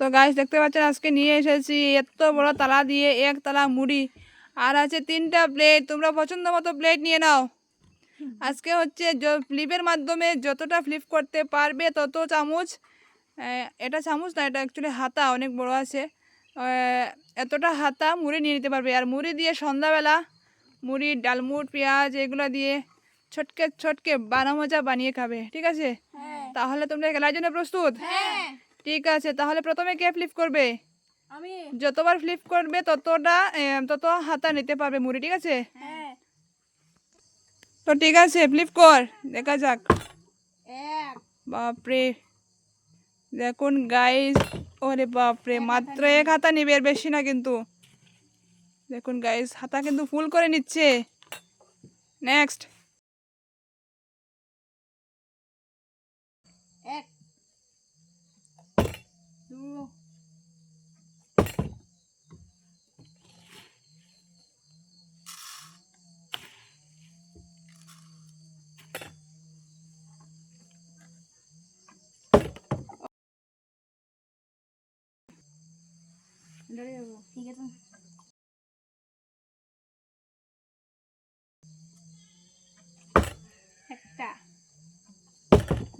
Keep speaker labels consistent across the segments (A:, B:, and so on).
A: তো গাছ দেখতে পাচ্ছেন আজকে নিয়ে এসেছি এত বড় তালা দিয়ে এক তালা মুড়ি। আর আছে তিনটা প্লেট তোমরা পছন্দ মতো প্লেট নিয়ে নাও। আজকে হচ্ছে ফ্লিপের মাধ্যমে যতটা ফ্লিপ করতে পারবে তত চামচ এটা চামচ না এটা অ্যাকচুয়ালি হাতা অনেক বড় আছে। এতটা হাতা মুড়ি নিয়ে নিতে পারবে। আর মুড়ি দিয়ে সন্ধ্যাবেলা মুড়ি ডালমুট পেঁয়াজ এগুলো দিয়ে ছটকে ছটকে বানা মজা বানিয়ে খাবে ঠিক আছে? তাহলে তোমরা খেলার জন্য প্রস্তুত? ঠিক আছে তাহলে প্রথমে কে ফ্লিপ করবে?
B: আমি।
A: যতবার ফ্লিপ করবে ততটা তত হাতা নিতে পারবে মুড়ি ঠিক আছে?
B: হ্যাঁ।
A: তো ঠিক আছে ফ্লিপ কর দেখা যাক।
B: এক।
A: বাপরে দেখুন গাইস ওরে বাপরে মাত্র এক হাতা নিবে এর বেশি না কিন্তু। দেখুন গাইস হাতা কিন্তু ফুল করে নিচ্ছে। নেক্সট
B: দু ডরে যাব ঠিক আছে একটা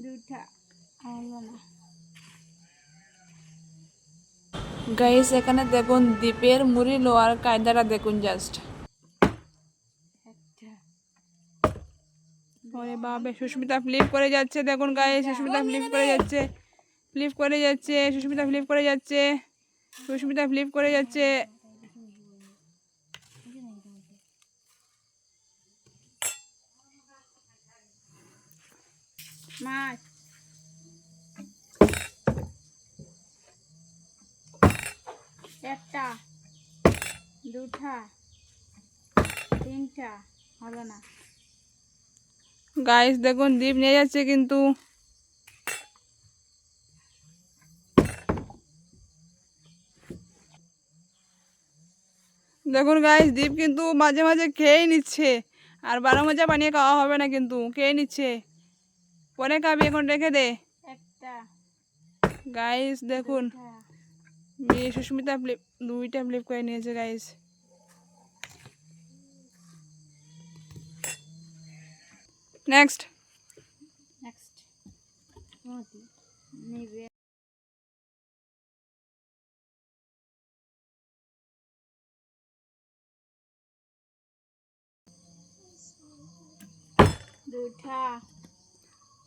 B: দুটা হলো না
A: গাইস এখানে দেখুন দ্বীপের মুড়ি লোয়ার কায়দাটা দেখুন জাস্ট ওরে বাপরে সুস্মিতা ফ্লিপ করে যাচ্ছে দেখুন গায়ে সুস্মিতা ফ্লিপ করে যাচ্ছে ফ্লিপ করে যাচ্ছে সুস্মিতা ফ্লিপ করে যাচ্ছে সুস্মিতা ফ্লিপ করে যাচ্ছে।
B: মাছ একটা দুটা তিনটা হলো না।
A: গাইস দেখুন দ্বীপ নিয়ে যাচ্ছে কিন্তু। দেখুন গাইস দ্বীপ কিন্তু মাঝে মাঝে খেয়েই নিচ্ছে। আর বারো মজা বানিয়ে খাওয়া হবে না কিন্তু খেয়ে নিচ্ছে। পরে খাবি এখন রেখে দে।
B: একটা
A: গাইস দেখুন। মেয়ে সুস্মিতা ফ্লিপ দুইটা ফ্লিপ করে নিয়েছে গাইস নেক্সট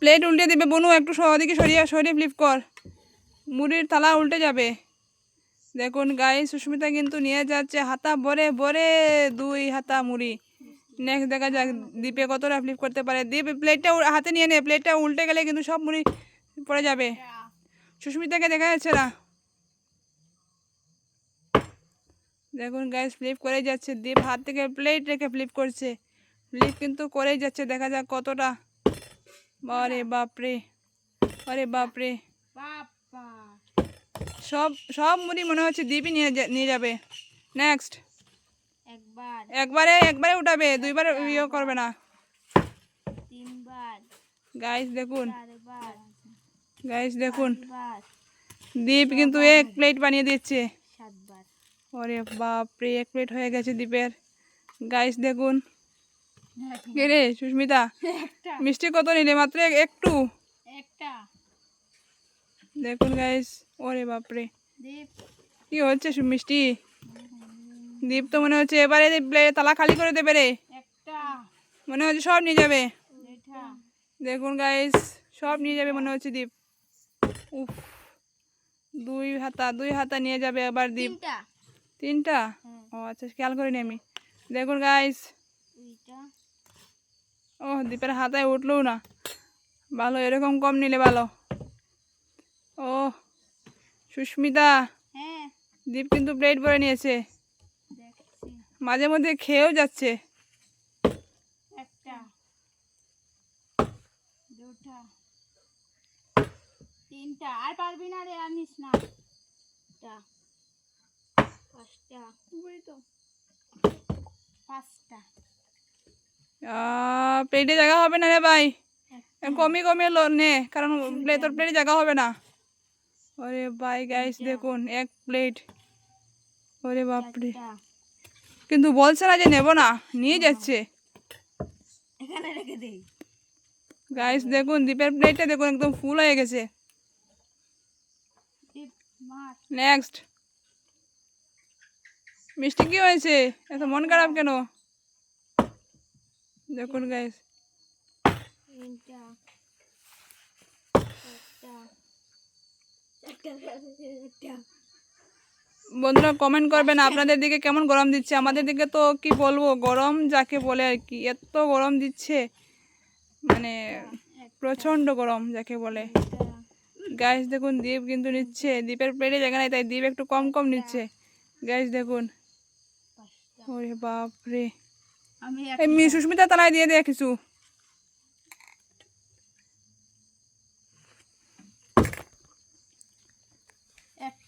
A: প্লেট উল্টে দিবে বনু একটু ওদিকে সরিয়ে সরিয়ে ফ্লিপ কর। মুড়ির থালা উল্টে যাবে। দেখুন গাই সুস্মিতা কিন্তু নিয়ে যাচ্ছে হাতা ভরে ভরে দুই হাতা মুড়ি। নেক্সট দেখা যাক দ্বীপে কতটা ফ্লিপ করতে পারে। দ্বীপ প্লেটটা হাতে নিয়ে নে প্লেটটা উল্টে গেলে কিন্তু সব মুড়ি পড়ে যাবে। সুস্মিতাকে দেখা যাচ্ছে না। দেখুন গাইস ফ্লিপ করে যাচ্ছে। দ্বীপ হাত থেকে প্লেট রেখে ফ্লিপ করছে। ফ্লিপ কিন্তু করেই যাচ্ছে। দেখা যাক কতটা। বাপরে। বাপরে। সব সব মুড়ি মনে হচ্ছে দ্বীপই নিয়ে নিয়ে যাবে। নেক্সট
B: একবার।
A: একবারে একবারে উঠাবে দুইবার ইয়ে করবে না।
B: তিনবার।
A: গাইস দেখুন। গাইস দেখুন। দ্বীপ কিন্তু এক প্লেট বানিয়ে দিচ্ছে। ওরে বাপরে এক প্লেট হয়ে গেছে দ্বীপের গাইস দেখুন। কে রে সুস্মিতা? মিষ্টি কত নিলে? মাত্র একটু।
B: একটা।
A: দেখুন গাইস ওরে বাপরে
B: দীপ
A: কি হচ্ছে মিষ্টি দ্বীপ তো মনে হচ্ছে এবারে তালা খালি করে দেবে রে মনে হচ্ছে সব নিয়ে যাবে দেখুন গাইস সব নিয়ে যাবে মনে হচ্ছে দ্বীপ উফ দুই হাতা দুই হাতা নিয়ে যাবে আবার দ্বীপ
B: তিনটা।
A: ও আচ্ছা খেয়াল করিনি আমি দেখুন গাইস ও দ্বীপের হাতায় উঠল না ভালো এরকম কম নিলে ভালো ও সুস্মিতা। দীপ কিন্তু প্লেট ভরে নিয়েছে। মাঝে মধ্যে খেয়েও যাচ্ছে।
B: একটা দুটা তিনটা। আর পারবি না রে না একটা পাঁচটা। তো? পাঁচটা।
A: প্লেটে জায়গা হবে না রে ভাই। কমই কমই লো নে কারণ তোর প্লেটে জায়গা হবে না। ওরে বাই গাইস দেখুন এক প্লেট ওরে বাপরে। কিন্তু বলছে না যে নেব না নিয়ে যাচ্ছে।
B: এখানে রেখে দেই।
A: গাইস দেখুন দীপের প্লেটটা দেখুন একদম ফুল হয়ে গেছে। নেক্সট মিষ্টি কি হয়েছে? এত মন খারাপ কেন? দেখুন গাইস
B: তিনটা চারটা চারটা চারটা
A: বন্ধুরা কমেন্ট করবেন আপনাদের দিকে কেমন গরম দিচ্ছে? আমাদের দিকে তো কি বলব গরম যাকে বলে আর কি এত গরম দিচ্ছে। মানে প্রচণ্ড গরম যাকে বলে। গ্যাস দেখুন দ্বীপ কিন্তু নিচ্ছে। দ্বীপের পেটে জায়গা নাই তাই দ্বীপ একটু কম কম নিচ্ছে। গ্যাস দেখুন। ওরে বাপরে।
B: আমি
A: সুস্মিতা তালায় দিয়ে দেয় কিছু
B: একটা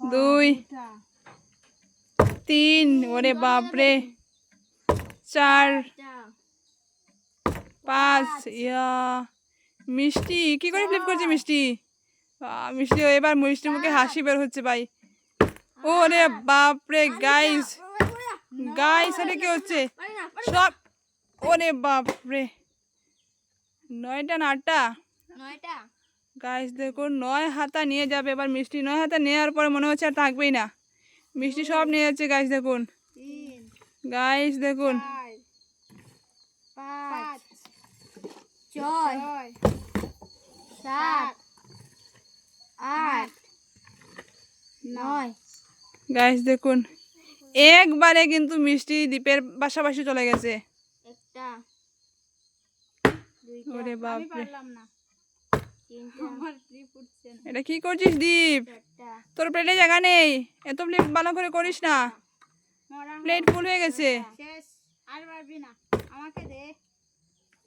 A: দুই। তিন। ওরে বাপরে। চার। পাঁচ। ইয়া। মিষ্টি। কি করে ফ্লিপ করছে মিষ্টি? মিষ্টি এবার মিষ্টির মুখে হাসি বের হচ্ছে ভাই। ওরে বাপরে গাইস গাইস এটা কি হচ্ছে? সব ওরে বাপরে। নয়টা না আটটা?
B: নয়টা।
A: গাইস দেখুন নয় হাতা নিয়ে যাবে। এবার মিষ্টি নয় হাতা নেওয়ার পরে মনে হচ্ছে আর থাকবেই না। মিষ্টি সব নিয়ে যাচ্ছে গাইস দেখুন।
B: তিন
A: গাইস দেখুন।
B: চার ছয় সাত আট নয়।
A: গাইস দেখুন। একবারে কিন্তু মিষ্টি দ্বীপের পাশাপাশি চলে গেছে।
B: একটা
A: ওরে
B: উঠছে না।
A: এটা কি করছিস
B: চারটা
A: তোর প্লেটে জায়গা নেই? এত প্লেট ভালো করে করিস না। প্লেট ফুল হয়ে গেছে।
B: শেষ। আর পারবি না। আমাকে দে।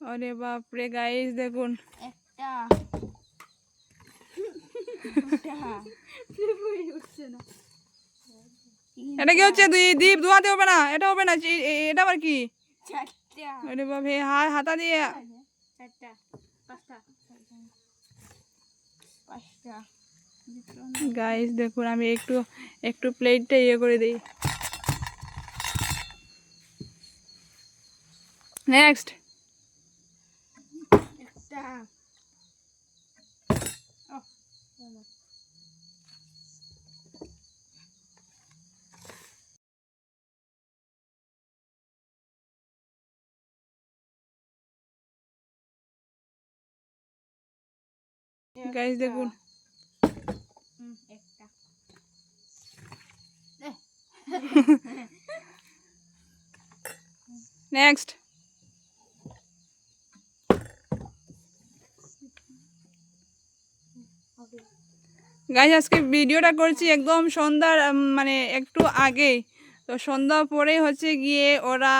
A: আরে বাপরে গাইস দেখুন।
B: একটা।
A: এটা কি হচ্ছে দ্বীপ ধোয়াতে হবে না। এটা হবে না এটা আবার কি? আরে বাপরে হা- হাতা দিয়ে
B: চারটা। পাঁচটা।
A: গাইস দেখুন আমি একটু একটু প্লেটটা ইয়ে করে দিই। নেক্সট
B: একটা ও
A: গাইস দেখুন। নেক্সট গাইস আজকে ভিডিওটা করছি একদম সন্ধ্যার মানে একটু আগেই। তো সন্ধ্যা পরেই হচ্ছে গিয়ে ওরা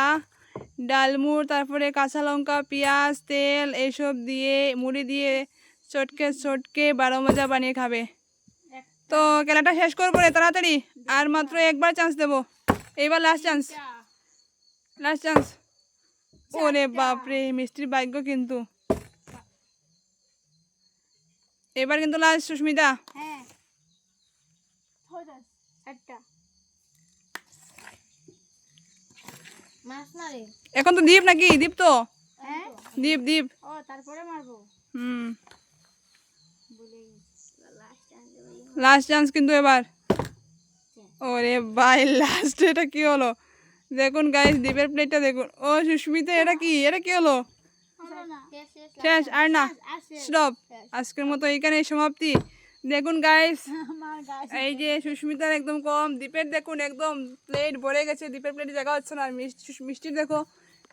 A: ডালমুড় তারপরে কাঁচা লঙ্কা পেঁয়াজ তেল এইসব দিয়ে মুড়ি দিয়ে চটকে চটকে বারো মজা বানিয়ে খাবে। তো খেলাটা শেষ করব রে তাড়াতাড়ি। আর মাত্র একবার চান্স দেবো। এইবার লাস্ট চান্স লাস্ট চান্স ওরে বাপরে মিষ্টির ভাগ্য কিন্তু। এবার কিন্তু লাস্ট সুস্মিতা।
B: হ্যাঁ।
A: এখন তো দ্বীপ নাকি? দ্বীপ তো?
B: হ্যাঁ।
A: দ্বীপ দ্বীপ
B: ও তারপরে মারবো।
A: হুম
B: বলে লাস্ট টাইম
A: লাস্ট চান্স কিন্তু এবার। ওরে ভাই লাস্ট এটা কি হলো? দেখুন গাইস দ্বীপের প্লেটটা দেখুন। ও সুস্মিতা, এটা কি? এটা কি হলো?
B: শেষ,
A: আর না স্টপ আজকের মতো এইখানে সমাপ্তি। দেখুন গাইস এই যে সুস্মিতার একদম কম দ্বীপের দেখুন একদম প্লেট ভরে গেছে। দ্বীপের প্লেটে জায়গা হচ্ছে না, আর মিষ্টি মিষ্টির দেখো,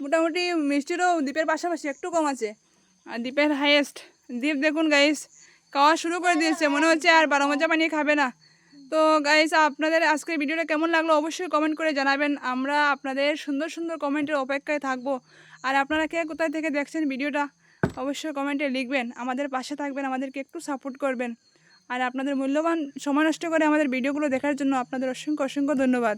A: মোটামুটি মিষ্টিরও দ্বীপের পাশাপাশি একটু কম আছে। আর দ্বীপের হাইয়েস্ট দ্বীপ দেখুন গাইস খাওয়া শুরু করে দিয়েছে। মনে হচ্ছে আর বারো মজা বানিয়ে খাবে না। তো গাইস আপনাদের আজকের ভিডিওটা কেমন লাগল অবশ্যই কমেন্ট করে জানাবেন। আমরা আপনাদের সুন্দর সুন্দর কমেন্টের অপেক্ষায় থাকব। আর আপনারা কে কোথায় থেকে দেখছেন ভিডিওটা, অবশ্যই কমেন্টে লিখবেন। আমাদের পাশে থাকবেন, আমাদেরকে একটু সাপোর্ট করবেন। আর আপনাদের মূল্যবান সময় নষ্ট করে আমাদের ভিডিওগুলো দেখার জন্য আপনাদের অসংখ্য অসংখ্য ধন্যবাদ।